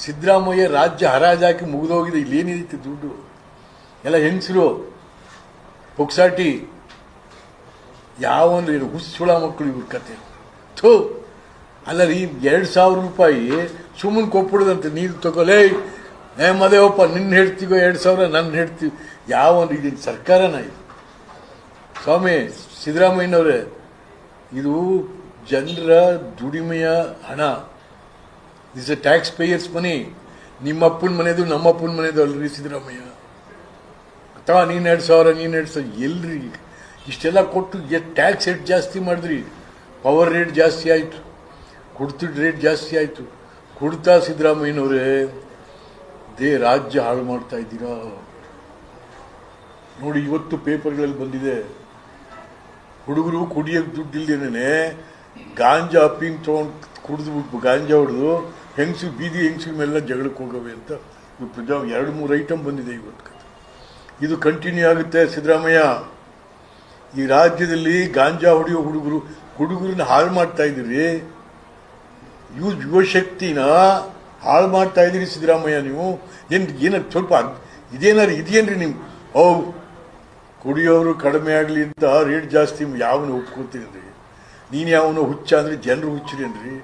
ಸಿದ್ದರಾಮಯ್ಯ ರಾಜ್ಯ ಹರಾಜಾಕಿ ಮುಗಿದೋಗಿದೆ ಇಲ್ಲೇನಿದೆ ದುಡ್ಡು? ಎಲ್ಲ ಹೆಂಗಸರು? ಪುಕ್ಸಾಟಿ, ಯಾವೊಂದು ಏನು ಹುಸುಳ ಮಕ್ಕಳು ಇವ್ರ ಕತೆ. ಥೂ! ಅಲ್ಲ ರೀ ಎರಡು ಸಾವಿರ ರೂಪಾಯಿ ಸುಮ್ಮನೆ ಕೊಟ್ಬಿಡೋದಂತೆ ನೀರು ತಗೊಲೇ ಏ ಮದೇವಪ್ಪ, ನಿನ್ನ ಹೇಳ್ತೀವೋ ಎರಡು ಸಾವಿರ, ನನ್ನ ಹೇಳ್ತೀವಿ ಯಾವೊಂದು, ಇದು ಸರ್ಕಾರನ ಇದು. ಸ್ವಾಮಿ, ಸಿದ್ದರಾಮಯ್ಯನವರೇ, ಇದು ಜನರ ದುಡಿಮೆಯ ಹಣ. This a tax payers money ನಿಮ್ಮಪ್ಪನ ಮನೆದು ನಮ್ಮಪ್ಪನ ಮನೆದು ಅಲ್ರಿ ಸಿದ್ದರಾಮಯ್ಯ. ಅಥವಾ ನೀನು ಎರಡು ಸಾವಿರ, ನೀನು ಎರಡು ಸಾವಿರ, ಎಲ್ರಿ? ಇಷ್ಟೆಲ್ಲ ಕೊಟ್ಟು ಟ್ಯಾಕ್ಸ್ ರೇಟ್ ಜಾಸ್ತಿ ಮಾಡಿದ್ರಿ. ಪವರ್ ರೇಟ್ ಜಾಸ್ತಿ ಆಯಿತು. ಕುಡ್ತದ ರೇಟ್ ಜಾಸ್ತಿ ಆಯಿತು. ಕುಡ್ತಾ ಸಿದ್ದರಾಮಯ್ಯನವರೇ ದೇ ರಾಜ್ಯ ಹಾಳು ಮಾಡ್ತಾ ಇದ್ದೀರಾ? ನೋಡಿ, ಇವತ್ತು ಪೇಪರ್ಗಳಲ್ಲಿ ಬಂದಿದೆ. ಹುಡುಗರು ಕುಡಿಯೋಕ್ಕೆ ದುಡ್ಡು ಇಲ್ದೇನೆ ಗಾಂಜಾ ಅಪ್ಪಿಂಗ್ ತೊಗೊಂಡು ಕುಡಿದ್ಬಿಟ್ಟು ಗಾಂಜಾ ಹೊಡೆದು ಹೆಂಗಸು ಬೀದಿ ಹೆಂಗಸಿನ ಮೇಲೆಲ್ಲ ಜಗಳಕ್ಕೆ ಹೋಗವೆ ಅಂತ ಇವತ್ತು ಜ- ಎರಡು ಮೂರು ಐಟಮ್ ಬಂದಿದೆ ಇವತ್ತು. ಕತೆ. ಇದು ಕಂಟಿನ್ಯೂ ಆಗುತ್ತೆ ಸಿದ್ದರಾಮಯ್ಯ. ಈ ರಾಜ್ಯದಲ್ಲಿ ಗಾಂಜಾ ಹೊಡೆಯೋ ಹುಡುಗರು, ಹುಡುಗರನ್ನ ಹಾಳು ಮಾಡ್ತಾ ಇದ್ದೀರಿ. ಯುವ ಯುವಶಕ್ತಿನ ಹಾಳು ಮಾಡ್ತಾ ಇದ್ದೀರಿ ಸಿದ್ದರಾಮಯ್ಯ ನೀವು. ಏನು ಏನಾರು ಸ್ವಲ್ಪ ಇದೇನಾರು ಇದೇನ್ರಿ ನೀವು? ಓ ಕುಡಿಯೋರು ಕಡಿಮೆ ಆಗಲಿ ಅಂತ ರೇಟ್ ಜಾಸ್ತಿ, ಯಾವನ್ನ ಒಪ್ಕೋತೀರಿ? ನೀನು ಯಾವನು ಹುಚ್ಚ ಅಂದ್ರೆ ಜನರು ಹುಚ್ಚರೇನ್ರಿ